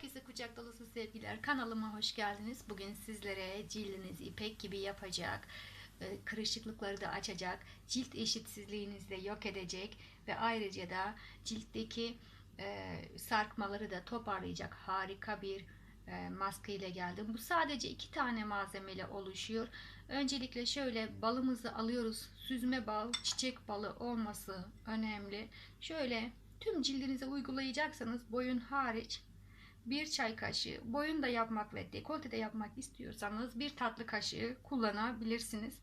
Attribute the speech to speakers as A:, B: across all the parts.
A: Herkese kucak dolusu sevgiler. Kanalıma hoş geldiniz. Bugün sizlere cildinizi ipek gibi yapacak, e, kırışıklıkları da açacak, cilt eşitsizliğinizi de yok edecek ve ayrıca da ciltteki e, sarkmaları da toparlayacak harika bir e, maske ile geldim. Bu sadece iki tane malzemeyle oluşuyor. Öncelikle şöyle balımızı alıyoruz. Süzme bal, çiçek balı olması önemli. Şöyle tüm cildinize uygulayacaksanız boyun hariç bir çay kaşığı boyun da yapmak ve dekolte de yapmak istiyorsanız bir tatlı kaşığı kullanabilirsiniz.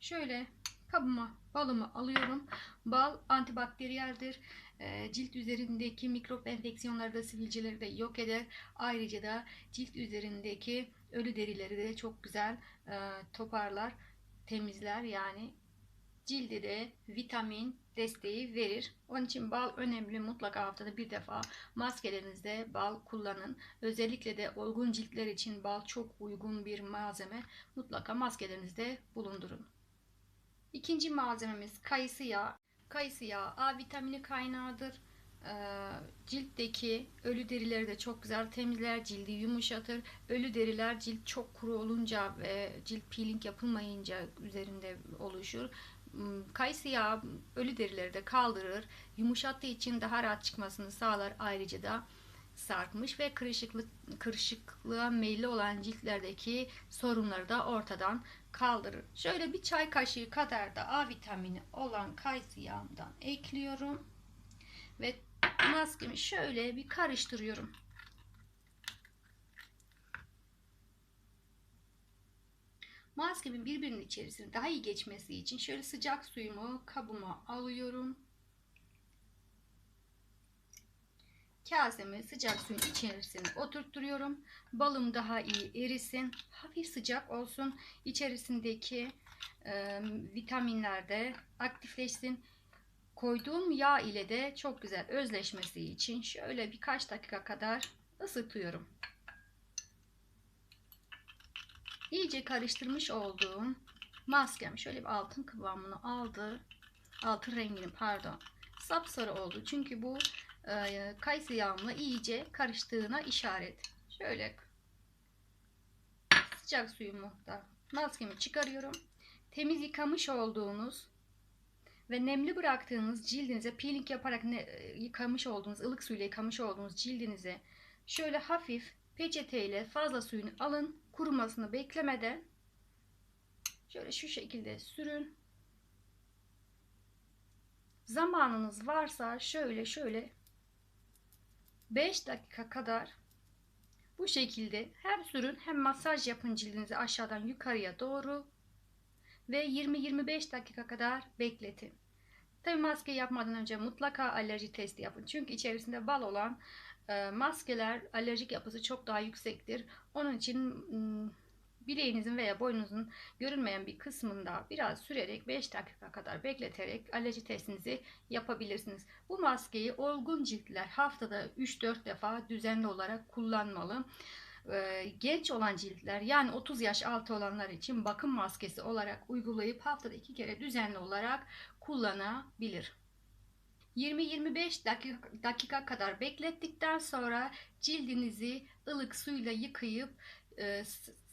A: Şöyle kabıma balımı alıyorum. Bal antibakteriyeldir. Ee, cilt üzerindeki mikrop enfeksiyonları da sivilceleri de yok eder. Ayrıca da cilt üzerindeki ölü derileri de çok güzel e, toparlar, temizler. Yani cilde de vitamin desteği verir. Onun için bal önemli. Mutlaka haftada bir defa maskelerinizde bal kullanın. Özellikle de olgun ciltler için bal çok uygun bir malzeme. Mutlaka maskelerinizde bulundurun. İkinci malzememiz kayısı yağı. Kayısı yağı A vitamini kaynağıdır. Ee, ciltteki ölü derileri de çok güzel temizler, cildi yumuşatır. Ölü deriler cilt çok kuru olunca ve cilt peeling yapılmayınca üzerinde oluşur. Kayısı yağı ölü derileri de kaldırır. Yumuşattığı için daha rahat çıkmasını sağlar. Ayrıca da sarkmış ve kırışıklık kırışıklığa meyilli olan ciltlerdeki sorunları da ortadan kaldırır. Şöyle bir çay kaşığı kadar da A vitamini olan kayısı yağından ekliyorum. Ve maskemi şöyle bir karıştırıyorum. Maskemin birbirinin içerisine daha iyi geçmesi için şöyle sıcak suyumu kabıma alıyorum. Kasemi sıcak suyun içerisine oturtturuyorum. Balım daha iyi erisin. Hafif sıcak olsun. İçerisindeki e, vitaminler de aktifleşsin. Koyduğum yağ ile de çok güzel özleşmesi için şöyle birkaç dakika kadar ısıtıyorum. İyice karıştırmış olduğum maskem şöyle bir altın kıvamını aldı. Altın rengini pardon. Sapsarı oldu. Çünkü bu e, kayısı yağımla iyice karıştığına işaret. Şöyle sıcak suyumu da maskemi çıkarıyorum. Temiz yıkamış olduğunuz ve nemli bıraktığınız cildinize peeling yaparak ne, yıkamış olduğunuz ılık suyla yıkamış olduğunuz cildinize şöyle hafif peçeteyle fazla suyunu alın kurumasını beklemeden şöyle şu şekilde sürün. Zamanınız varsa şöyle şöyle 5 dakika kadar bu şekilde hem sürün hem masaj yapın cildinizi aşağıdan yukarıya doğru ve 20-25 dakika kadar bekletin. Tabi maske yapmadan önce mutlaka alerji testi yapın. Çünkü içerisinde bal olan e, maskeler alerjik yapısı çok daha yüksektir. Onun için bileğinizin veya boynunuzun görünmeyen bir kısmında biraz sürerek 5 dakika kadar bekleterek alerji testinizi yapabilirsiniz. Bu maskeyi olgun ciltler haftada 3-4 defa düzenli olarak kullanmalı. Genç olan ciltler yani 30 yaş altı olanlar için bakım maskesi olarak uygulayıp haftada 2 kere düzenli olarak kullanabilir. 20-25 dakika, dakika kadar beklettikten sonra cildinizi ılık suyla yıkayıp e,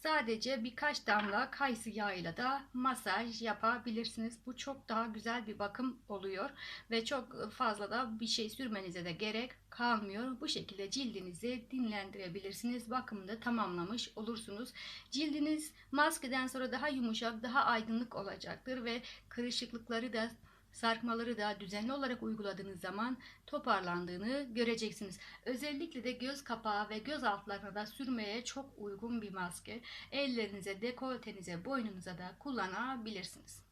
A: sadece birkaç damla kayısı yağıyla da masaj yapabilirsiniz. Bu çok daha güzel bir bakım oluyor ve çok fazla da bir şey sürmenize de gerek kalmıyor. Bu şekilde cildinizi dinlendirebilirsiniz. Bakımını da tamamlamış olursunuz. Cildiniz maskeden sonra daha yumuşak, daha aydınlık olacaktır ve kırışıklıkları da sarkmaları da düzenli olarak uyguladığınız zaman toparlandığını göreceksiniz. Özellikle de göz kapağı ve göz altlarına da sürmeye çok uygun bir maske. Ellerinize, dekoltenize, boynunuza da kullanabilirsiniz.